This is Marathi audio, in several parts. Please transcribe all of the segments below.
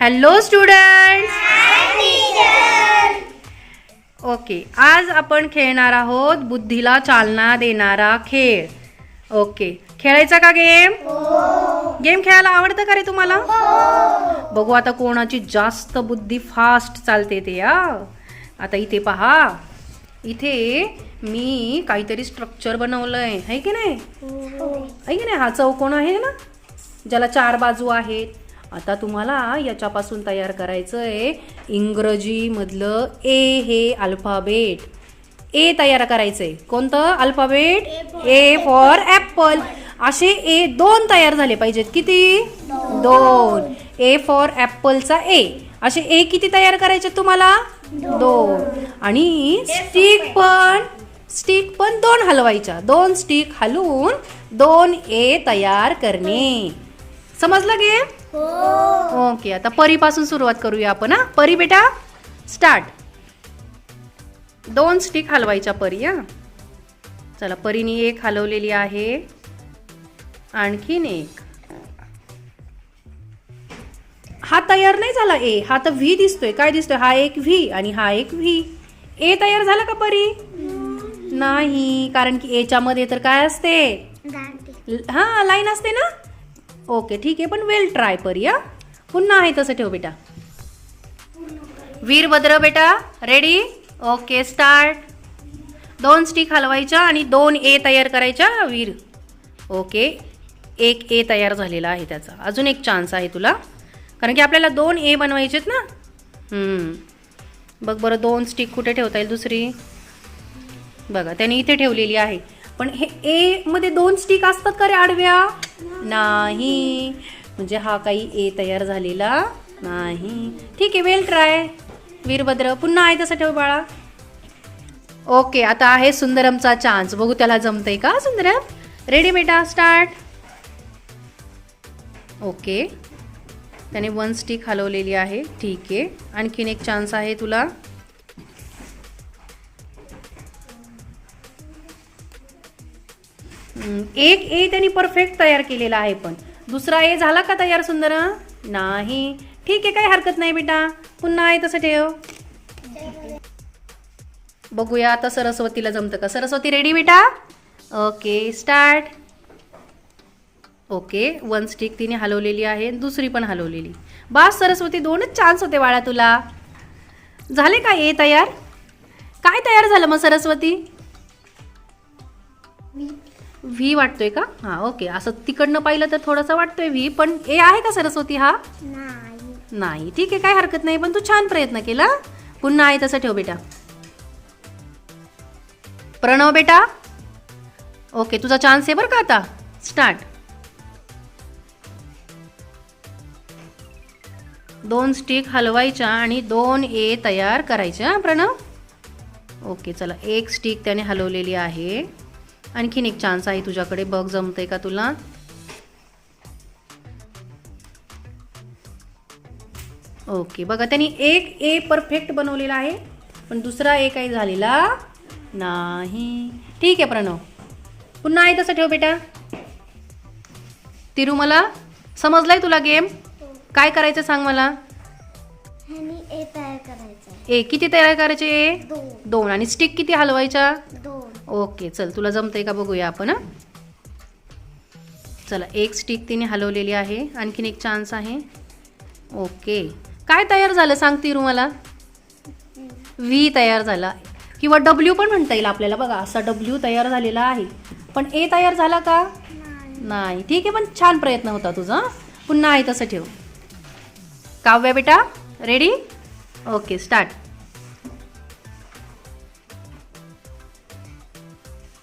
हॅलो स्टुडंट ओके आज आपण खेळणार आहोत बुद्धीला चालना देणारा खेळ. ओके खेळायचा का गेम गेम खेळायला आवडतं का रे तुम्हाला? बघू आता कोणाची जास्त बुद्धी फास्ट चालते ते या आता इथे पहा. इथे मी काहीतरी स्ट्रक्चर बनवलंय. है की नाही? आहे की नाही? हा चौकोन आहे ना? ज्याला चार बाजू आहेत. आता तुम्हाला याच्यापासून तयार करायचं आहे इंग्रजीमधलं ए हे अल्फाबेट. ए तयार करायचंय. कोणतं? अल्फाबेट? ए फॉर ॲपल असे ए दोन तयार झाले पाहिजेत. किती? दोन. ए फॉर ॲपलचा ए. असे ए किती तयार करायचे तुम्हाला? दोन. आणि स्टिक पण स्टिक पण दोन हलवायच्या. दोन स्टिक हलवून दोन ए तयार करणे. समजलं गे? ओके आता परीपासून सुरुवात करूया आपण हा. परी बेटा स्टार्ट. दोन स्टिक हलवायच्या परी हा. चला परीने एक हलवलेली आहे. आणखीन एक. हा तयार नाही झाला ए हा तर व्ही दिसतोय. काय दिसतोय? हा एक व्ही आणि हा एक व्ही. ए तयार झाला का परी? नाही कारण की एच्या मध्ये तर काय असते? हा लाईन असते ना? ओके ठीक आहे पण वेल ट्राय परी हा. पुन्हा आहे तसं ठेव बेटा. वीरभद्र बेटा रेडी ओके स्टार्ट दोन स्टिक हलवायच्या आणि दोन ए तयार करायच्या वीर. ओके एक ए तयार झालेला आहे त्याचा. अजून एक चान्स आहे तुला. कारण की आपल्याला दोन ए बनवायचेत ना? बघ बरं दोन स्टिक कुठे ठेवता येईल दुसरी? बघा त्याने इथे ठेवलेली आहे. पण हे ए मध्ये दोन स्टिक असतात का रे आडव्या? नाही. म्हणजे हा काही ए तयार झालेला नाही. ठीक आहे वेल ट्राय वीरभद्र पुन्हा आहे तसं ठेव बाळा. ओके आता आहे सुंदरमचा चान्स बघू त्याला जमतंय का सुंदरम? रेडी बेटा स्टार्ट ओके त्याने वन स्टिक हलवलेली आहे. ठीक आहे. आणखीन एक चान्स आहे तुला. एक ए त्यांनी परफेक्ट तयार केलेला आहे पण. दुसरा ए झाला का तयार सुंदर? नाही. ठीक आहे काही हरकत नाही बेटा. पुन्हा आहे तसं ठेव. बघूया आता सरस्वतीला जमतं का? सरस्वती रेडी बेटा? Okay start okay one stick तिने हलवलेली आहे दुसरी पण हलवलेली. बास सरस्वती दोनच चान्स होते बाळा तुला. झाले का ए तयार? काय तयार झालं मग सरस्वती? व्ही. वाटतोय का? हां ओके. असं तिकडनं पाहिलं तर थोडंसं वाटतोय व्ही पण ए आहे का सरस्वती हा? नाही. ठीक आहे काय हरकत नाही पण तू छान प्रयत्न केला. पुन्हा आहे तसं ठेव बेटा. प्रणव बेटा? ओके तुझा चान्स आहे बरं का आता. स्टार्ट दोन स्टिक हलवायच्या आणि दोन ए तयार करायच्या प्रणव? ओके चला एक स्टिक त्याने हलवलेली आहे. आणखीन एक चान्स आहे तुझ्याकडे बघ जमतंय का तुला? ओके बघा त्यांनी एक ए परफेक्ट बनवलेला आहे पण दुसरा ए काही झालेला नाही. ठीक आहे प्रणव. पुन्हा आहे तसं ठेव बेटा. तिरुमला समजलाय तुला गेम काय करायचं सांग मला? ए तयार करायचा ए किती तयार करायचे ए? दोन. दोन. आणि स्टिक किती हलवायच्या? दोन. ओके चल तुला जमतंय का बघूया आपण हं? चला एक स्टिक तिने हलवलेली आहे. आणखीन एक चान्स आहे. ओके. काय तयार झालं सांग तिरू मला? व्ही तयार झाला. किंवा डब्ल्यू पण म्हणता येईल आपल्याला. बघा असा डब्ल्यू तयार झालेला आहे. पण ए तयार झाला का? नाही. ठीक आहे पण छान प्रयत्न होता तुझा? पुन्हा आहे तसं ठेव. काव्या बेटा रेडी ओके स्टार्ट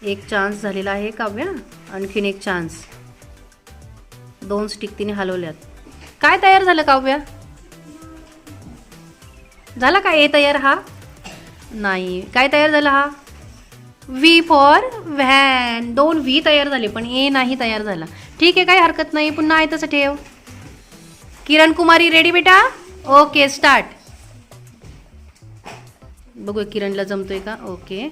एक चान्स झालेला आहे काव्या आणखीन एक चान्स दोन स्टिक तिने हलवल्यात. काय तयार झालं काव्या? झाला का ए तयार हा? नाही. काय तयार झाला हा? व्ही फॉर व्हॅन दोन व्ही तयार झाले पण ए नाही तयार झाला. ठीक आहे काही हरकत नाही. पुन्हा आहे तसं ठेव. किरण कुमारी रेडी बेटा? ओके स्टार्ट बघूया किरणला जमतोय का? ओके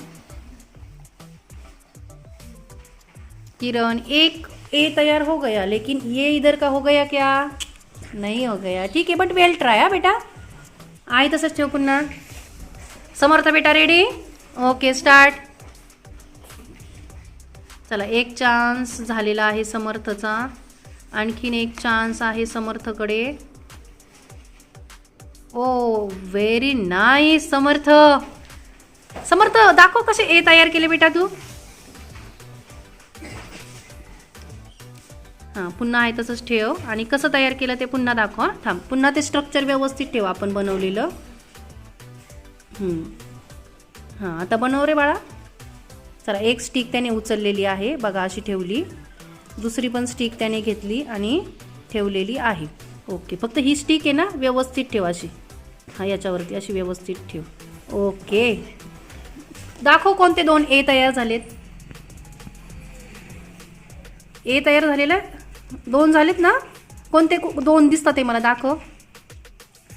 किरण एक ए तैयार हो गया लेकिन ये इधर का हो गया क्या? नहीं हो गया. ठीक है बट वेल ट्राय हा बेटा? आहे तसंच ठेव पुन्हा समर्थ बेटा रेडी ओके स्टार्ट चला एक चान्स झालेला आहे समर्थचा. आणखीन एक चान्स आहे समर्थकडे. ओ व्हेरी नाईस समर्थ. समर्थ दाखव कसे ए तयार केले बेटा तू. हां पुन्हा आहे तसंच ठेव. आणि कसं तयार केलं ते पुन्हा दाखव हां. थांब पुन्हा ते स्ट्रक्चर व्यवस्थित ठेव आपण बनवलेलं. हां आता बनव रे बाळा. चला एक स्टिक त्याने उचललेली आहे. बघा अशी ठेवली. दुसरी पण स्टिक त्याने घेतली आणि ठेवलेली आहे. ओके फक्त ही स्टिक आहे ना व्यवस्थित ठेव अशी. हां याच्यावरती अशी व्यवस्थित ठेव. ओके दाखव कोणते दोन ए तयार झालेत. ए तयार झालेलं? दोन झालेत ना? कोणते दोन दिसतात ते मला दाखव.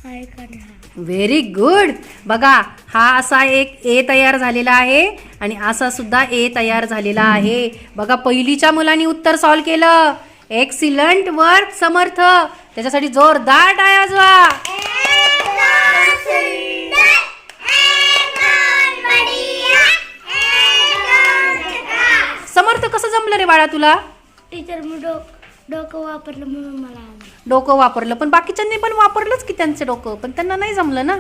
हाय काढला व्हेरी गुड बघा हा असा एक ए तयार झालेला आहे आणि असा सुद्धा ए तयार झालेला आहे. बघा पहिलीच्या मुलांनी उत्तर सॉल्व केलं. Excellent work Samarth. त्याच्यासाठी जोरदार टाळ्या वाजवा. समर्थ कसं जमलं रे बाळा तुला? टीचर डोकं वापरलं म्हणून मला आलं डोकं वापरलं. पण बाकीच्यांनी पण वापरलंच की त्यांचं डोकं. पण त्यांना नाही जमलं ना.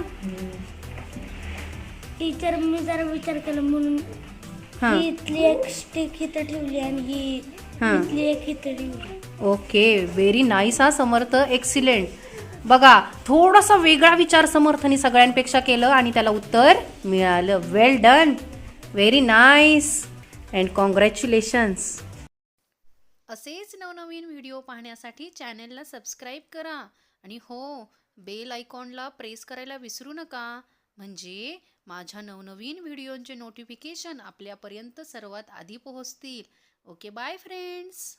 टीचर मी जरा विचार केला म्हणून. हां. ही इथली एक स्टिक इथं ठेवली आणि ही हां. इथली एक इथं ठेवली. ओके. व्हेरी नाईस हा समर्थ. एक्सिलेंट बघा थोडासा वेगळा विचार समर्थनी सगळ्यांपेक्षा केलं आणि त्याला उत्तर मिळालं. Well done very nice and congratulations असेच नवनवीन व्हिडिओ पाहण्यासाठी चॅनेलला सबस्क्राईब करा आणि हो बेल आयकॉनला प्रेस करायला विसरू नका. म्हणजे माझ्या नवनवीन व्हिडिओंचे नोटिफिकेशन आपल्यापर्यंत सर्वात आधी पोहोचतील. Okay bye friends!